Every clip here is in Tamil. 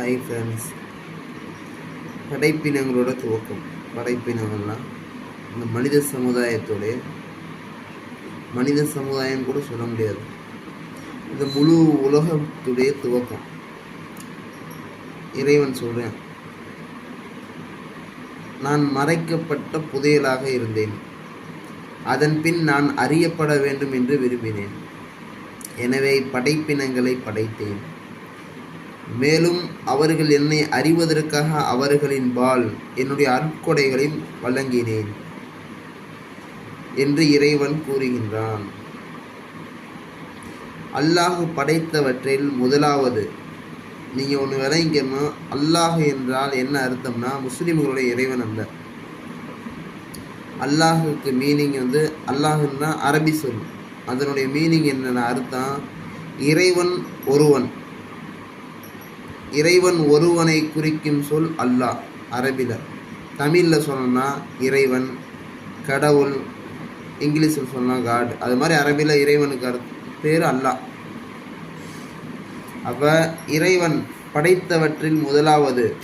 ஹாய் ஃப்ரெண்ட்ஸ் படைப்பினங்களோட துவக்கம். படைப்பினங்கள்லாம் இந்த மனித சமுதாயத்தோடைய மனித சமுதாயம் கூட சொல்ல முடியாது. இந்த முழு உலகத்துடைய துவக்கம். இறைவன் சொல்கிறேன் நான் மறைக்கப்பட்ட புதையலாக இருந்தேன். அதன் பின் நான் அறியப்பட வேண்டும் என்று விரும்பினேன். எனவே படைப்பினங்களை படைத்தேன். மேலும் அவர்கள் என்னை அறிவதற்காக அவர்களின் பால் என்னுடைய அருட்கொடைகளை வழங்கினேன் என்று இறைவன் கூறுகின்றான். அல்லாஹ் படைத்தவற்றில் முதலாவது நீங்கள் ஒன்று விளங்கிக்கணும். அல்லாஹ் என்றால் என்ன அர்த்தம்னா முஸ்லீம்களுடைய இறைவன் அல்ல. அல்லாஹுக்கு மீனிங் வந்து அல்லாஹுன்னா அரபி சொல். அதனுடைய மீனிங் என்னென்ன அர்த்தம்? இறைவன் ஒருவன். இறைவன் ஒருவனை குறிக்கும் சொல் அல்லாஹ் அரபில தமிழில் சொல்லணும்னா இறைவன் கடவுள் இங்கிலீஷில் சொன்னால் காட் அது மாதிரி அரபியில் இறைவனுக்கு அர்த்த பேர் அல்லாஹ். அப்போ இறைவன் படைத்தவற்றில் முதலாவது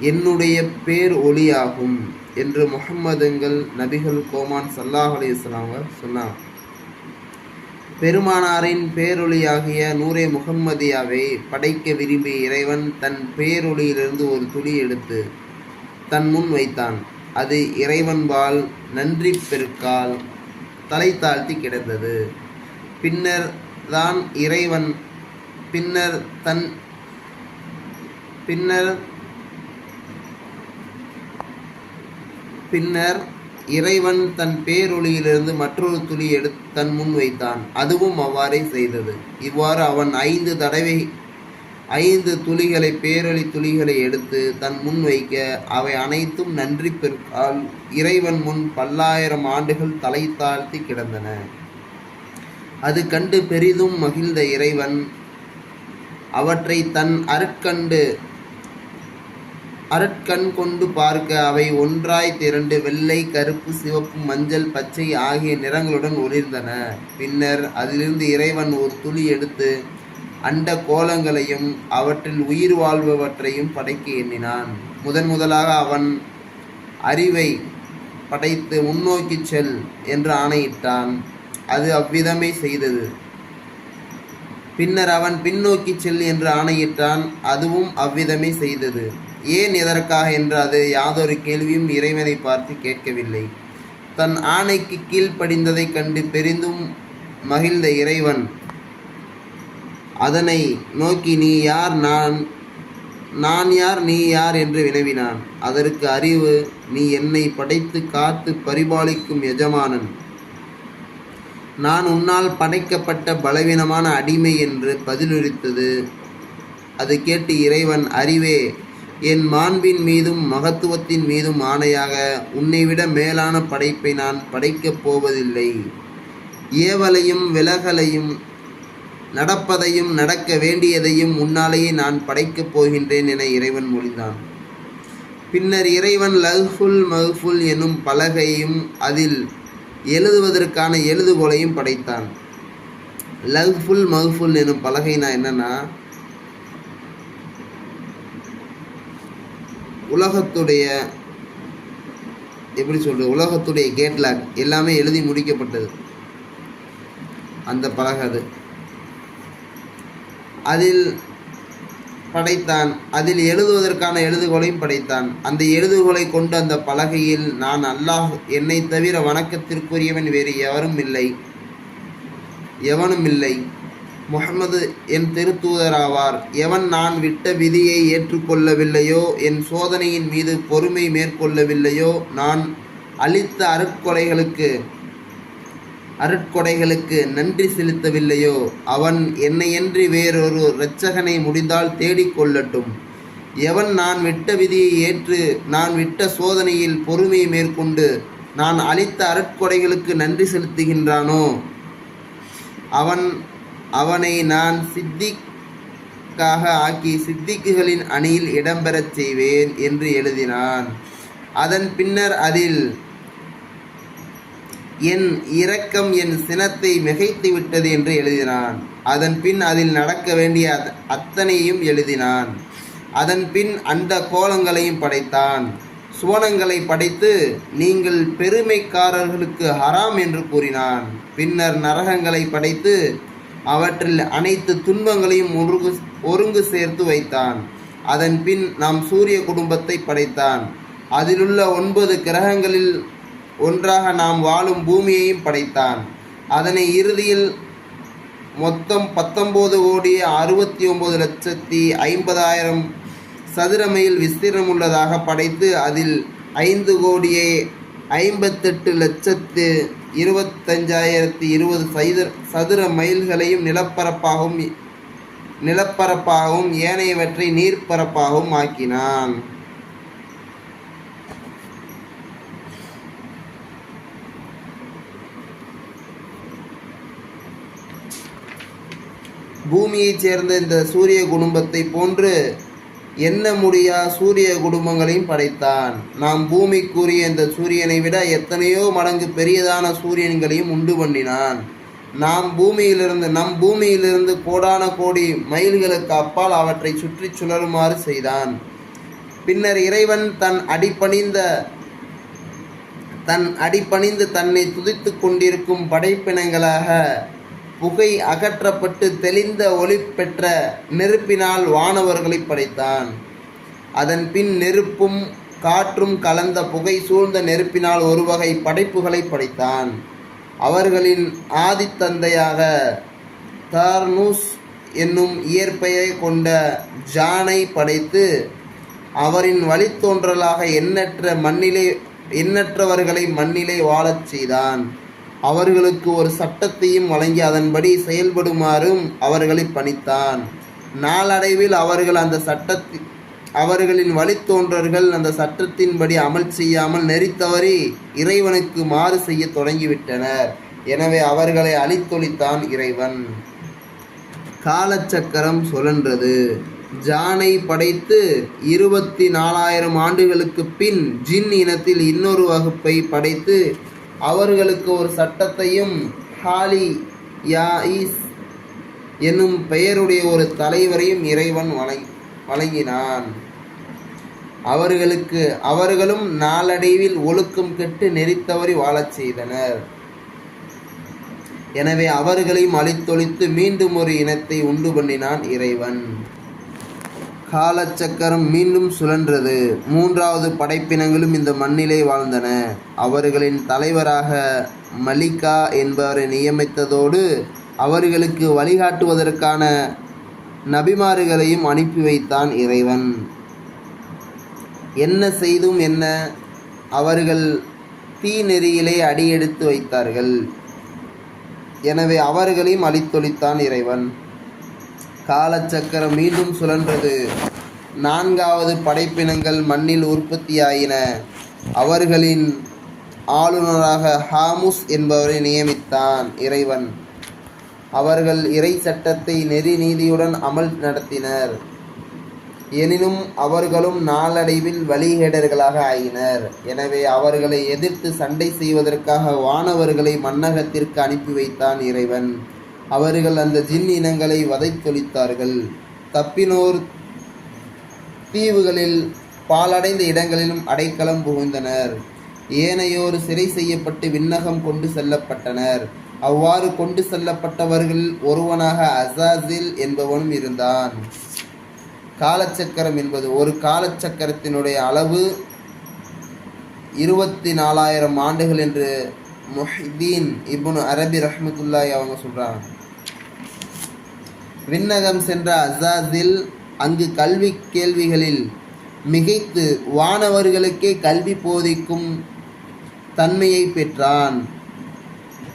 என்னுடைய பேர் ஒளியாகும் என்று முகம்மதுங்கள் நபிகள் கோமான் சல்லாஹ் அலிஸ்லாம சொன்னாங்க. பெருமானாரின் பேரொளியாகிய நூரே முகம்மதியாவை படைக்க விரும்பிய இறைவன் தன் பேரொளியிலிருந்து ஒரு துளி எடுத்து தன் முன் வைத்தான். அது இறைவன்பால் நன்றி பெருக்கால் தலை தாழ்த்தி கிடந்தது. பின்னர் தான் இறைவன் பின்னர் தன் பின்னர் பின்னர் இறைவன் தன் பேரொளியிலிருந்து மற்றொரு துளி எடுத்து தன் முன் வைத்தான். அதுவும் அவ்வாறே செய்தது. இவ்வாறு அவன் ஐந்து தடவை ஐந்து துளிகளை பேரொளி துளிகளை எடுத்து தன் முன் வைக்க அவை அனைத்தும் நன்றி பெருக்கால் இறைவன் முன் பல்லாயிரம் ஆண்டுகள் தலை தாழ்த்தி கிடந்தன. அது கண்டு பெரிதும் மகிழ்ந்த இறைவன் அவற்றை தன் அருட்கண்டு அரட்கண் கொண்டு பார்க்க அவை ஒன்றாய் திரண்டு வெள்ளை கருப்பு சிவப்பு மஞ்சள் பச்சை ஆகிய நிறங்களுடன் ஒளிர்ந்தன. பின்னர் அதிலிருந்து இறைவன் ஒரு துளி எடுத்து அண்ட கோலங்களையும் அவற்றில் உயிர் வாழ்பவற்றையும் படைக்க எண்ணினான். முதன் முதலாக அவன் அறிவை படைத்து முன்னோக்கி செல் என்று ஆணையிட்டான். அது அவ்விதமே செய்தது. பின்னர் அவன் பின்னோக்கி செல் என்று ஆணையிட்டான். அதுவும் அவ்விதமே செய்தது. ஏன் எதற்காக என்று அது யாதொரு கேள்வியும் இறைவனை பார்த்து கேட்கவில்லை. தன் ஆணைக்கு கீழ்ப்படிந்ததைக் கண்டு பெரிந்தும் மகிழ்ந்த இறைவன் அதனை நோக்கி நீ யார்? நான் நான் யார்? நீ யார்? என்று வினவினான். அதற்கு அறிவு நீ என்னை படைத்து காத்து பரிபாலிக்கும் எஜமானன். நான் உன்னால் படைக்கப்பட்ட பலவீனமான அடிமை என்று பதிலுரித்தது. அது கேட்டு இறைவன் அறிவே என் மாண்பின் மீதும் மகத்துவத்தின் மீதும் ஆணையாக உன்னை விட மேலான படைப்பை நான் படைக்கப் போவதில்லை. ஏவலையும் விலகலையும் நடப்பதையும் நடக்க வேண்டியதையும் முன்னாலேயே நான் படைக்கப் போகின்றேன் என இறைவன் மொழிந்தான். பின்னர் இறைவன் லஹ்ஃபுல் மஹ்ஃபுல் எனும் பலகையும் அதில் எழுதுவதற்கான எழுதுகோலையும் படைத்தான். லஹ்ஃபுல் மஹ்ஃபுல் எனும் பலகைனா என்னென்னா உலகத்துடைய எப்படி சொல்கிறது உலகத்துடைய கேட்லாக் எல்லாமே எழுதி முடிக்கப்பட்டது. அந்த பலகை அது. அதில் படைத்தான் அதில் எழுதுவதற்கான எழுதுகோலையும் படைத்தான். அந்த எழுதுகோலை கொண்டு அந்த பலகையில் நான் அல்லாஹ் என்னை தவிர வணக்கத்திற்குரியவன் வேறு எவரும் இல்லை. எவனும் இல்லை. முகமது என் திருத்தூதராவார் எவன் நான் விட்ட விதியை ஏற்றுக்கொள்ளவில்லையோ என் சோதனையின் மீது பொறுமை மேற்கொள்ளவில்லையோ நான் அளித்த அருட்கொலைகளுக்கு அருட்கொடைகளுக்கு நன்றி செலுத்தவில்லையோ அவன் என்னையன்றி வேறொரு இரட்சகனை முடிந்தால் தேடிக்கொள்ளட்டும். எவன் நான் விட்ட விதியை ஏற்று நான் விட்ட சோதனையில் பொறுமையை மேற்கொண்டு நான் அளித்த அருட்கொடைகளுக்கு நன்றி செலுத்துகின்றானோ அவன் அவனை நான் சித்திக்காக ஆக்கி சித்திக்குகளின் அணியில் இடம்பெறச் செய்வேன் என்று எழுதினான். அதன் பின்னர் அதில் என் இரக்கம் என் சினத்தை மிகைத்து விட்டது என்று எழுதினான். அதன் பின் அதில் நடக்க வேண்டிய அத்- அத்தனையும் எழுதினான். அதன் பின் அந்த கோலங்களையும் படைத்தான். சுவனங்களை படைத்து நீங்கள் பெருமைக்காரர்களுக்கு ஹராம் என்று கூறினான். பின்னர் நரகங்களை படைத்து அவற்றில் அனைத்து துன்பங்களையும் ஒருங்கு ஒருங்கு சேர்த்து வைத்தான். அதன் பின் நாம் சூரிய குடும்பத்தை படைத்தான். அதிலுள்ள ஒன்பது கிரகங்களில் ஒன்றாக நாம் வாழும் பூமியையும் படைத்தான். அதனை இறுதியில் மொத்தம் பத்தொம்போது கோடி அறுபத்தி ஒம்பது லட்சத்தி ஐம்பதாயிரம் சதுர மைல் விஸ்தீர்ணம் உள்ளதாக படைத்து அதில் ஐந்து கோடியே ஐம்பத்தெட்டு லட்சத்து இருபத்தஞ்சாயிரத்தி இருபது சைத சதுர மைல்களையும் நிலப்பரப்பாகவும் நிலப்பரப்பாகவும் ஏனையவற்றை நீர்ப்பரப்பாகவும் ஆக்கினான். பூமியைச் சேர்ந்த இந்த சூரிய குடும்பத்தை போன்று என்ன முடியா சூரிய குடும்பங்களையும் படைத்தான். நாம் பூமிக்குரிய இந்த சூரியனை விட எத்தனையோ மடங்கு பெரியதான சூரியன்களையும் உண்டு பண்ணினான். நாம் பூமியிலிருந்து நம் பூமியிலிருந்து கோடான கோடி மைல்களுக்கு அப்பால் அவற்றை சுற்றி சுழலுமாறு செய்தான். பின்னர் இறைவன் தன் அடிபணிந்த தன் அடிப்பணிந்து தன்னை துதித்துக் கொண்டிருக்கும் படைப்பினங்களாக புகை அகற்றப்பட்டு தெளிந்த ஒளி பெற்ற நெருப்பினால் வானவர்களை படைத்தான். அதன் பின் நெருப்பும் காற்றும் கலந்த புகை சூழ்ந்த நெருப்பினால் ஒரு வகை படைப்புகளை படைத்தான். அவர்களின் ஆதித்தந்தையாக தார்னூஸ் என்னும் இயற்பெயரை கொண்ட ஜானை படைத்து அவரின் வழித்தோன்றலாக எண்ணற்ற மண்ணிலே எண்ணற்றவர்களை மண்ணிலே வாழச் செய்தான். அவர்களுக்கு ஒரு சட்டத்தையும் வழங்கி அதன்படி செயல்படுமாறும் அவர்களை பணித்தான். நாளடைவில் அவர்கள் அந்த சட்டத்தி அவர்களின் வழித்தோன்றர்கள் அந்த சட்டத்தின்படி அமல் செய்யாமல் நெறித்தவறி இறைவனுக்கு மாறு செய்ய தொடங்கிவிட்டனர். எனவே அவர்களை அழித்தொழித்தான் இறைவன். காலச்சக்கரம் சுழன்றது. ஜானை படைத்து இருபத்தி நாலாயிரம் ஆண்டுகளுக்கு பின் ஜின் இனத்தில் இன்னொரு வகுப்பை படைத்து அவர்களுக்கு ஒரு சட்டத்தையும் ஹாலி யாயிஸ் என்னும் பெயருடைய ஒரு தலைவரையும் இறைவன் வழங்கி வழங்கினான் அவர்களுக்கு அவர்களும் நாளடைவில் ஒழுக்கம் கெட்டு நெறித்தவறி வாழச் செய்தனர். எனவே அவர்களையும் அழித்தொழித்து மீண்டும் ஒரு இனத்தை உண்டு பண்ணினான் இறைவன். காலச்சக்கரம் மீண்டும் சுழன்றது. மூன்றாவது படைப்பினங்களும் இந்த மண்ணிலே வாழ்ந்தன. அவர்களின் தலைவராக மலிகா என்பவரை நியமித்ததோடு அவர்களுக்கு வழிகாட்டுவதற்கான நபிமாறுகளையும் அனுப்பி வைத்தான் இறைவன். என்ன செய்தும் என்ன அவர்கள் தீ நெறியிலே அடியெடுத்து வைத்தார்கள். எனவே அவர்களையும் அழித்தொழித்தான் இறைவன். காலச்சக்கரம் மீண்டும் சுழன்றது. நான்காவது படைப்பினங்கள் மண்ணில் உற்பத்தியாயின. அவர்களின் ஆளுநராக ஹாமுஸ் என்பவரை நியமித்தான் இறைவன். அவர்கள் இறை சட்டத்தை நெறி நீதியுடன் அமல் நடத்தினர். எனினும் அவர்களும் நாளடைவில் வழிகேடர்களாக ஆயினர். எனவே அவர்களை எதிர்த்து சண்டை செய்வதற்காக வானவர்களை மன்னகத்திற்கு அனுப்பி வைத்தான் இறைவன். அவர்கள் அந்த ஜின் இனங்களை வதைத்தொழித்தார்கள். தப்பினோர் தீவுகளில் பாலடைந்த இடங்களிலும் அடைக்கலம் புகுந்தனர். ஏனையோர் சிறை செய்யப்பட்டு விண்ணகம் கொண்டு செல்லப்பட்டனர். அவ்வாறு கொண்டு செல்லப்பட்டவர்கள் ஒருவனாக அசாசில் என்பவனும் இருந்தான். காலச்சக்கரம் என்பது ஒரு காலச்சக்கரத்தினுடைய அளவு இருபத்தி நாலாயிரம் ஆண்டுகள் என்று முஹிதீன் இப்னு அரபி ரஹ்மத்துல்லாஹி அவங்க சொல்கிறாங்க விண்ணகம் சென்ற அசாதில் அங்கு கல்வி கேள்விகளில் மிகைத்து வானவர்களுக்கே கல்வி போதிக்கும் தன்மையை பெற்றான்.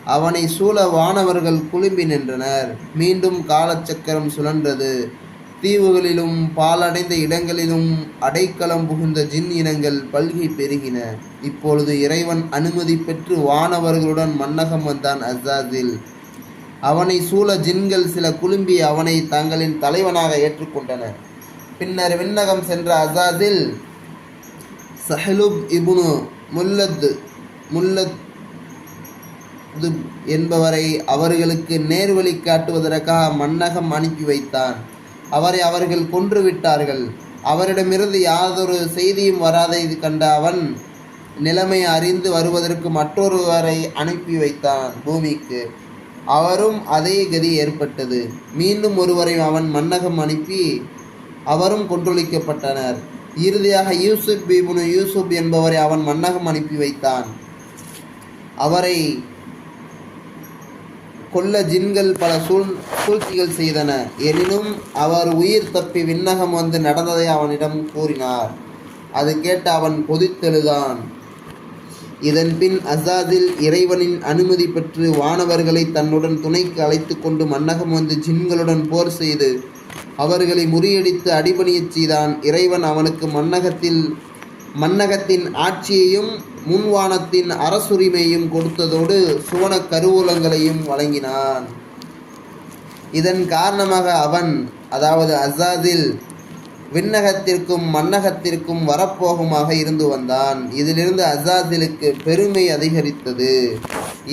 அவனை சூழ வானவர்கள் குழும்பி நின்றனர். மீண்டும் காலச்சக்கரம் சுழன்றது. தீவுகளிலும் பாலடைந்த இடங்களிலும் அடைக்கலம் புகுந்த ஜின் இனங்கள் பல்கி பெருகின. இப்பொழுது இறைவன் அனுமதி பெற்று வானவர்களுடன் மன்னகம் வந்தான் அசாதில் அவனை சூழ ஜின்கள் சில குழும்பி அவனை தங்களின் தலைவனாக ஏற்றுக்கொண்டனர். பின்னர் விண்ணகம் சென்ற அசாதில் சஹலுப் இபுனு முல்லத் முல்லத் என்பவரை அவர்களுக்கு நேர்வழி காட்டுவதற்காக மன்னகம் அனுப்பி வைத்தான். அவரை அவர்கள் கொன்று விட்டார்கள். அவரிடமிருந்து யாதொரு செய்தியும் வராதை கண்ட அவன் நிலைமை அறிந்து வருவதற்கு மற்றொருவரை அனுப்பி வைத்தான் பூமிக்கு. அவரும் அதே கதி ஏற்பட்டது. மீண்டும் ஒருவரை அவன் மன்னகம் அனுப்பி அவரும் கொன்றொழிக்கப்பட்டனர். இறுதியாக யூசுப் பிபுனு யூசுப் என்பவரை அவன் மன்னகம் அனுப்பி வைத்தான். அவரை கொல்ல ஜின்கள் பல சூழ் சூழ்ச்சிகள் செய்தன. எனினும் அவர் உயிர் தப்பி விண்ணகம் வந்து நடந்ததை அவனிடம் கூறினார். அது கேட்டு அவன் கொதித்தெழுதான். இதன் பின் அசாதில் இறைவனின் அனுமதி பெற்று வானவர்களை தன்னுடன் துணைக்கு அழைத்து கொண்டு மன்னகம் வந்து ஜின்களுடன் போர் செய்து அவர்களை முறியடித்து அடிபணியச் செய்தான். இறைவன் அவனுக்கு மன்னகத்தில் மன்னகத்தின் ஆட்சியையும் முன்வானத்தின் அரசுரிமையும் கொடுத்ததோடு சுவன கருவூலங்களையும் வழங்கினான். இதன் காரணமாக அவன் அதாவது அசாதில் விண்ணகத்திற்கும் மன்னகத்திற்கும் வரப்போகுமாக இருந்து வந்தான். இதிலிருந்து அசாதிலுக்கு பெருமை அதிகரித்தது.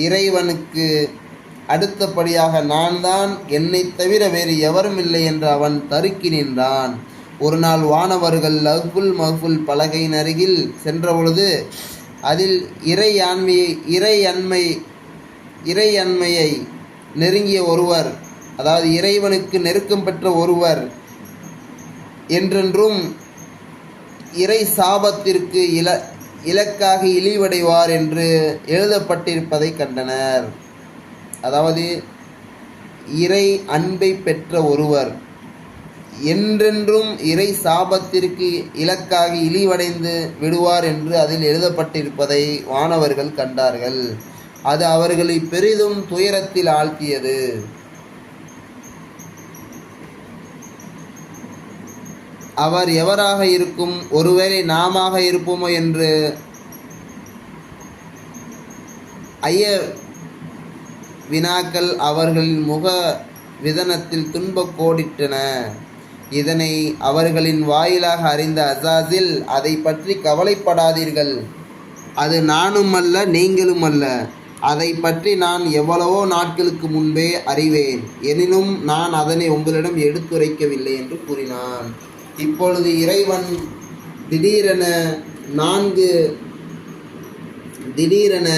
இறைவனுக்கு அடுத்தபடியாக நான் தான் என்னை தவிர வேறு எவரும் இல்லை என்று அவன் தருக்கி நின்றான். ஒரு நாள் வானவர்கள் லகுல் மகுல் பலகையின் அருகில் சென்றபொழுது அதில் இறை ஆண்மையை இறை அண்மை இறை அண்மையை நெருங்கிய ஒருவர் அதாவது இறைவனுக்கு நெருக்கம் பெற்ற ஒருவர் என்றென்றும் இறை சாபத்திற்கு இல இலக்காக இழிவடைவார் என்று எழுதப்பட்டிருப்பதை கண்டனர். அதாவது இறை அன்பை பெற்ற ஒருவர் என்றென்றும் இறை சாபத்திற்கு இலக்காக இழிவடைந்து விடுவார் என்று அதில் எழுதப்பட்டிருப்பதை வானவர்கள் கண்டார்கள். அது அவர்களை பெரிதும் துயரத்தில் ஆழ்த்தியது. அவர் எவராக இருக்கும் ஒருவேளை நாமாக இருப்போமோ என்று ஐய வினாக்கள் அவர்களின் முக விதனத்தில் துன்பக் கோடிட்டன. இதனை அவர்களின் வாயிலாக அறிந்த அசாசில் அதை பற்றி கவலைப்படாதீர்கள். அது நானும் அல்ல நீங்களும் அல்ல. அதை பற்றி நான் எவ்வளவோ நாட்களுக்கு முன்பே அறிவேன். எனினும் நான் அதனை உங்களிடம் எடுத்துரைக்கவில்லை என்று கூறினான். இப்பொழுது இறைவன் திடீரென நான்கு திடீரென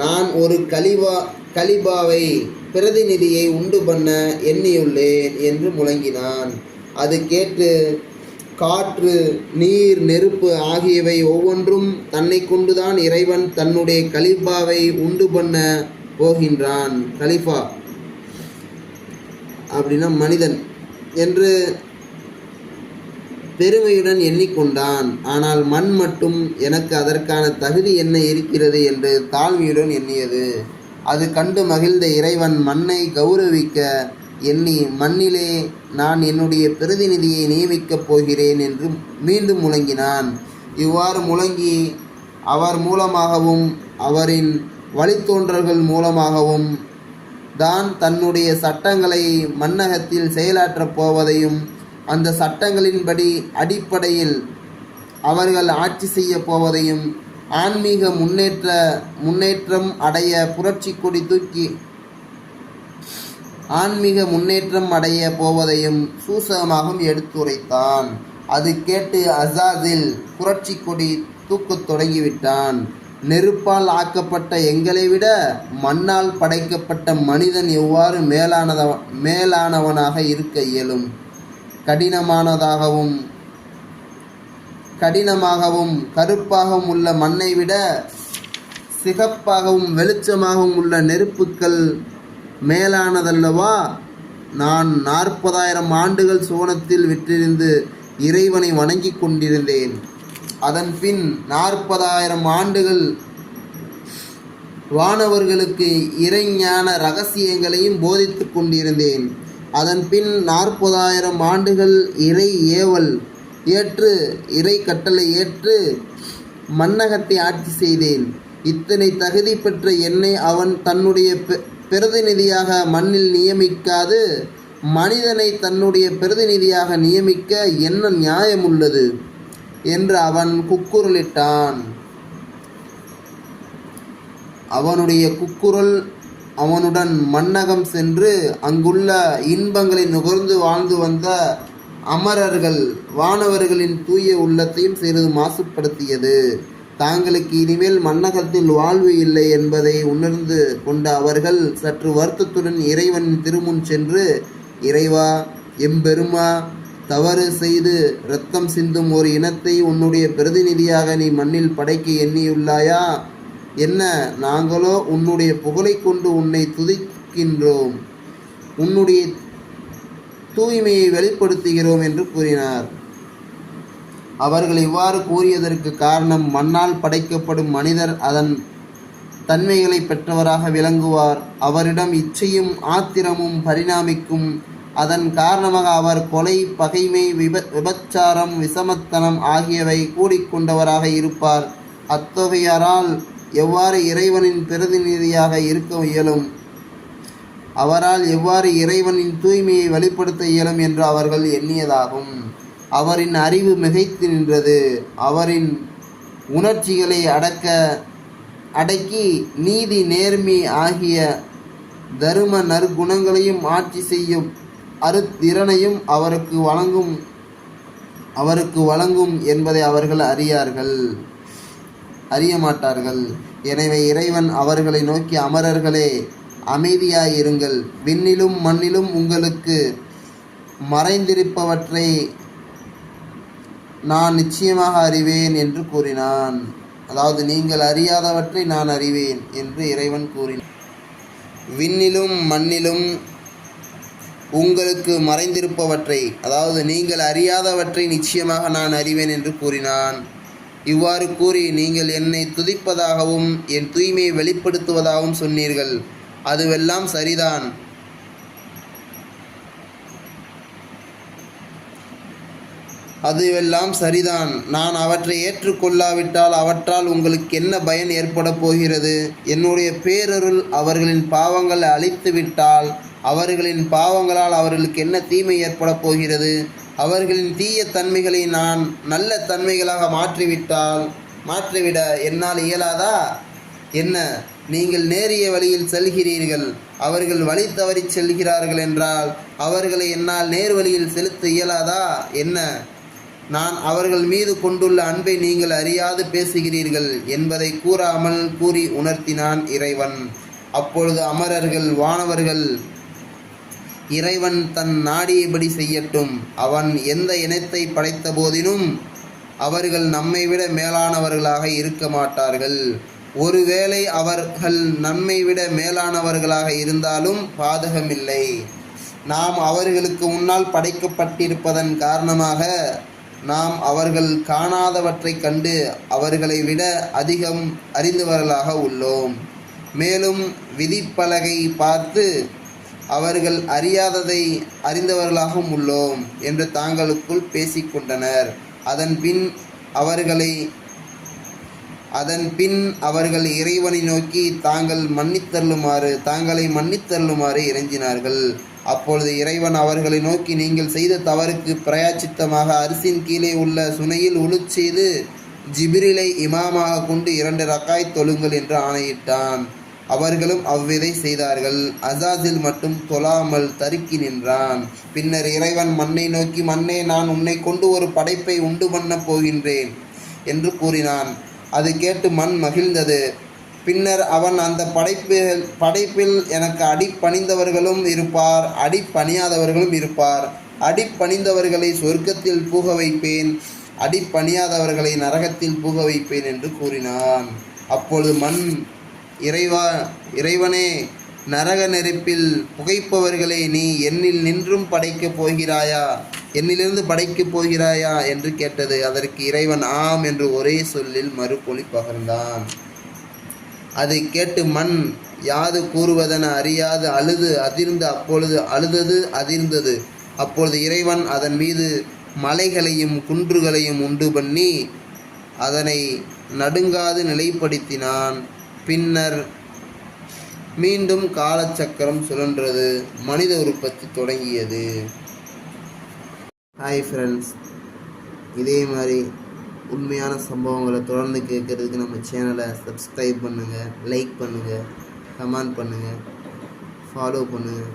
நான் ஒரு கலிபா கலிபாவை பிரதிநிதியை உண்டு பண்ண எண்ணியுள்ளேன் என்று முழங்கினான். அது கேட்டு காற்று நீர் நெருப்பு ஆகியவை ஒவ்வொன்றும் தன்னை கொண்டுதான் இறைவன் தன்னுடைய கலிபாவை உண்டு பண்ண போகின்றான். கலிஃபா அப்படின்னா மனிதன் என்று பெருமையுடன் எண்ணிக்கொண்டான். ஆனால் மண் மட்டும் எனக்கு அதற்கான தகுதி என்ன இருக்கிறது? என்று தாழ்மையுடன் எண்ணியது. அது கண்டு மகிழ்ந்த இறைவன் மண்ணை கௌரவிக்க எண்ணி மண்ணிலே நான் என்னுடைய பிரதிநிதியை நியமிக்கப் போகிறேன் என்று மீண்டும் முழங்கினான். இவ்வாறு முழங்கி அவர் மூலமாகவும் அவரின் வழித்தோன்றல்கள் மூலமாகவும் தான் தன்னுடைய சட்டங்களை மன்னகத்தில் செயலாற்றப் போவதையும் அந்த சட்டங்களின்படி அடிப்படையில் அவர்கள் ஆட்சி செய்ய போவதையும் ஆன்மீக முன்னேற்ற முன்னேற்றம் அடைய புரட்சி கொடி தூக்கி ஆன்மீக முன்னேற்றம் அடைய போவதையும் சூசகமாகவும் எடுத்துரைத்தான். அது கேட்டு அசாதில் புரட்சி கொடி தூக்கத் தொடங்கிவிட்டான். நெருப்பால் ஆக்கப்பட்ட எங்களை விட மண்ணால் படைக்கப்பட்ட மனிதன் எவ்வாறு மேலானத மேலானவனாக இருக்க இயலும்? கடினமானதாகவும் கடினமாகவும் கருப்பாகவும் உள்ள மண்ணை விட சிகப்பாகவும் வெளிச்சமாகவும் உள்ள நெருப்புக்கள் மேலானதல்லவா? நான் நாற்பதாயிரம் ஆண்டுகள் சோனத்தில் விற்றிருந்து இறைவனை வணங்கிக் கொண்டிருந்தேன். அதன் பின் நாற்பதாயிரம் ஆண்டுகள் வானவர்களுக்கு இறைஞான ரகசியங்களையும் போதித்துக் கொண்டிருந்தேன். அதன் பின் நாற்பதாயிரம் ஆண்டுகள் இறை ஏவல் ஏற்று இறை கட்டளை ஏற்று மன்னகத்தை ஆட்சி செய்தேன். இத்தனை தகுதி பெற்ற என்னை அவன் தன்னுடைய பெ- பிரதிநிதியாக மண்ணில் நியமிக்காது மனிதனை தன்னுடைய பிரதிநிதியாக நியமிக்க என்ன நியாயம் உள்ளது என்று அவன் குக்குரலிட்டான். அவனுடைய குக்குரல் அவனுடன் மன்னகம் சென்று அங்குள்ள இன்பங்களை நுகர்ந்து வாழ்ந்து வந்த அமரர்கள் வானவர்களின் தூய உள்ளத்தையும் சிறிது மாசுபடுத்தியது. தாங்களுக்கு இனிமேல் மன்னகத்தில் வாழ்வு இல்லை என்பதை உணர்ந்து கொண்ட அவர்கள் சற்று வருத்தத்துடன் இறைவன் திருமுன் சென்று இறைவா எம்பெருமா தவறு செய்து இரத்தம் சிந்தும் ஒரு இனத்தை உன்னுடைய பிரதிநிதியாக நீ மண்ணில் படைக்க எண்ணியுள்ளாயா? என்ன நாங்களோ உன்னுடைய புகழை கொண்டு உன்னை துதிக்கின்றோம். உன்னுடைய தூய்மையை வெளிப்படுத்துகிறோம் என்று கூறினார். அவர்கள் இவ்வாறு கூறியதற்கு காரணம் மண்ணால் படைக்கப்படும் மனிதர் அதன் தன்மைகளை பெற்றவராக விளங்குவார். அவரிடம் இச்சையும் ஆத்திரமும் பரிணாமிக்கும். அதன் காரணமாக அவர் கொலை பகைமை விப விபச்சாரம் விசமத்தனம் ஆகியவை கூடிக்கொண்டவராக இருப்பார். அத்தொகையாரால் எவ்வாறு இறைவனின் பிரதிநிதியாக இருக்க இயலும்? அவரால் எவ்வாறு இறைவனின் தூய்மையை வெளிப்படுத்த இயலும் என்று அவர்கள் எண்ணியதாகும். அவரின் அறிவு மிகைத்து நின்றது. அவரின் உணர்ச்சிகளை அடக்க அடக்கி நீதி நேர்மை ஆகிய தரும நற்குணங்களையும் ஆட்சி செய்யும் அருத்திறனையும் அவருக்கு வழங்கும் அவருக்கு வழங்கும் என்பதை அவர்கள் அறியார்கள். அறிய மாட்டார்கள் எனவே இறைவன் அவர்களை நோக்கி அமரர்களே அமைதியாயிருங்கள். விண்ணிலும் மண்ணிலும் உங்களுக்கு மறைந்திருப்பவற்றை நான் நிச்சயமாக அறிவேன் என்று கூறினான். அதாவது நீங்கள் அறியாதவற்றை நான் அறிவேன் என்று இறைவன் கூறினான். விண்ணிலும் மண்ணிலும் உங்களுக்கு மறைந்திருப்பவற்றை அதாவது நீங்கள் அறியாதவற்றை நிச்சயமாக நான் அறிவேன் என்று கூறினான். இவ்வாறு கூறி நீங்கள் என்னை துதிப்பதாகவும் என் தூய்மையை வெளிப்படுத்துவதாகவும் சொன்னீர்கள். அதுவெல்லாம் சரிதான். அதுவெல்லாம் சரிதான். நான் அவற்றை ஏற்றுக்கொள்ளாவிட்டால் அவற்றால் உங்களுக்கு என்ன பயன் ஏற்பட போகிறது? என்னுடைய பேரருள் அவர்களின் பாவங்களை அழித்துவிட்டால் அவர்களின் பாவங்களால் அவர்களுக்கு என்ன தீமை ஏற்பட போகிறது? அவர்களின் தீய தன்மைகளை நான் நல்ல தன்மைகளாக மாற்றிவிட்டால் மாற்றிவிட என்னால் இயலாதா? என்ன நீங்கள் நேரிய வழியில் செல்கிறீர்கள் அவர்கள் வழி தவறி செல்கிறார்கள் என்றால் அவர்களை என்னால் நேர் வழியில் செலுத்த இயலாதா? என்ன நான் அவர்கள் மீது கொண்டுள்ள அன்பை நீங்கள் அறியாது பேசுகிறீர்கள் என்பதை கூறாமல் கூறி உணர்த்தினான் இறைவன். அப்பொழுது அமரர்கள் வானவர்கள் இறைவன் தன் நாடியபடி செய்யட்டும். அவன் எந்த இனத்தை படைத்த போதினும் அவர்கள் நம்மை விட மேலானவர்களாக இருக்க மாட்டார்கள். ஒருவேளை அவர்கள் நம்மை விட மேலானவர்களாக இருந்தாலும் பாதகமில்லை. நாம் அவர்களுக்கு முன்னால் படைக்கப்பட்டிருப்பதன் காரணமாக நாம் அவர்கள் காணாதவற்றை கண்டு அவர்களை விட அதிகம் அறிந்தவர்களாக உள்ளோம். மேலும் விதிப்பலகை பார்த்து அவர்கள் அறியாததை அறிந்தவர்களாகவும் உள்ளோம் என்று தாங்களுக்குள் பேசிக்கொண்டனர். அதன் பின் அவர்களை அதன் பின் அவர்கள் இறைவனை நோக்கி தாங்கள் மன்னித்தள்ளுமாறு தாங்களை மன்னித்தள்ளுமாறு இறைஞ்சினார்கள். அப்பொழுது இறைவன் அவர்களை நோக்கி நீங்கள் செய்த தவறுக்கு பிரயாச்சித்தமாக அரிசின் கீழே உள்ள சுனையில் உளுச்செய்து ஜிபிரிலை இமாமாக கொண்டு இரண்டு ரக்காய் தொழுங்கள் என்று ஆணையிட்டான். அவர்களும் அவ்விதை செய்தார்கள். அசாசில் மட்டும் தொழாமல் தருக்கி நின்றான். பின்னர் இறைவன் மண்ணை நோக்கி மண்ணே நான் உன்னை கொண்டு ஒரு படைப்பை உண்டு பண்ணப் போகின்றேன் என்று கூறினான். அது கேட்டு மண் மகிழ்ந்தது. பின்னர் அவன் அந்த படைப்பில் படைப்பில் எனக்கு அடிப்பணிந்தவர்களும் இருப்பார் அடிப்பணியாதவர்களும் இருப்பார். அடிப்பணிந்தவர்களை சொர்க்கத்தில் பூக வைப்பேன் அடிப்பணியாதவர்களை நரகத்தில் பூக வைப்பேன் என்று கூறினான். அப்பொழுது மண் இறைவா இறைவனே நரக நெருப்பில் புகைப்பவர்களை நீ என்னில் நின்றும் படைக்கப் போகிறாயா? என்னிலிருந்து படைக்கப் போகிறாயா? என்று கேட்டது. அதற்கு இறைவன் ஆம் என்று ஒரே சொல்லில் மறுபொழி பகர்ந்தான். அதை கேட்டு மண் யாது கூறுவதென அறியாது அழுது அதிர்ந்து அப்பொழுது அழுதது அதிர்ந்தது. அப்பொழுது இறைவன் அதன் மீது மலைகளையும் குன்றுகளையும் உண்டு பண்ணி அதனை நடுங்காது நிலைப்படுத்தினான். பின்னர் மீண்டும் காலச்சக்கரம் சுழன்றது. மனித உற்பத்தி தொடங்கியது. ஹாய் ஃப்ரெண்ட்ஸ் இதே மாதிரி உண்மையான சம்பவங்களை தொடர்ந்து கேட்குறதுக்கு நம்ம சேனலை சப்ஸ்கிரைப் பண்ணுங்கள் லைக் பண்ணுங்கள் கமெண்ட் பண்ணுங்கள் ஃபாலோ பண்ணுங்கள்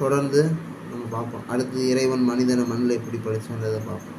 தொடர்ந்து நம்ம பார்ப்போம். அடுத்து இறைவன் மனிதனை மண்ணில் எப்படி படைச்சான்றதை பார்ப்போம்.